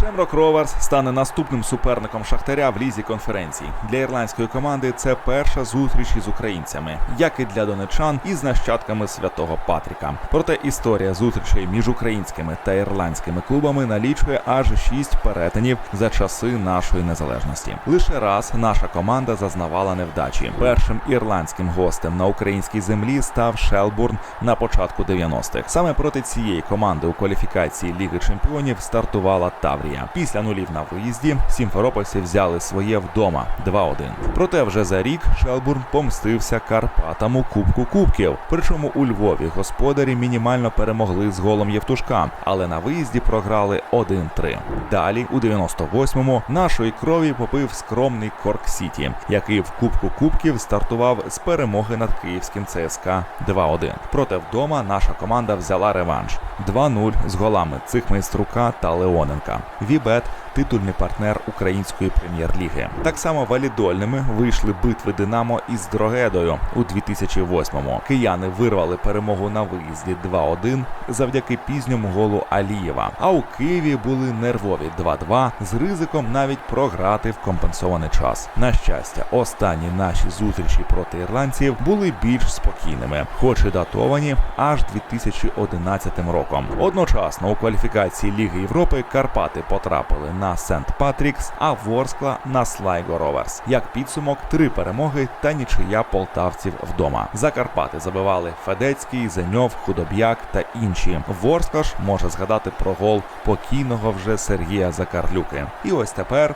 Шемрок Роверс стане наступним суперником Шахтаря в лізі конференцій. Для ірландської команди це перша зустріч із українцями, як і для донечан із нащадками святого Патріка. Проте історія зустрічей між українськими та ірландськими клубами налічує аж шість перетинів за часи нашої незалежності. Лише раз наша команда зазнавала невдачі. Першим ірландським гостем на українській землі став Шелбурн на початку 90-х. Саме проти цієї команди у кваліфікації Ліги Чемпіонів стартувала Таврія. Після нулів на виїзді сімферопольці взяли своє вдома 2-1. Проте вже за рік Шелбурн помстився Карпатам у Кубку Кубків. Причому у Львові господарі мінімально перемогли з голом Євтушка, але на виїзді програли 1-3. Далі, у 98-му, нашої крові попив скромний Корк Сіті, який в Кубку Кубків стартував з перемоги над київським ЦСКА 2-1. Проте вдома наша команда взяла реванш 2-0 з голами Цихмейструка та Леоненка. Вібет титульний партнер української прем'єр-ліги. Так само валідольними вийшли битви Динамо із Дрогедою у 2008-му. Кияни вирвали перемогу на виїзді 2-1 завдяки пізньому голу Алієва. А у Києві були нервові 2-2 з ризиком навіть програти в компенсований час. На щастя, останні наші зустрічі проти ірландців були більш спокійними, хоч і датовані аж 2011 роком. Одночасно у кваліфікації Ліги Європи Карпати потрапили на Сент Патрікс, а Ворскла на Слайго Роверс. Як підсумок, три перемоги та нічия полтавців вдома. Закарпати забивали Федецький, Зеньов, Худоб'як та інші. Ворскла ж може згадати про гол покійного вже Сергія Закарлюки. І ось тепер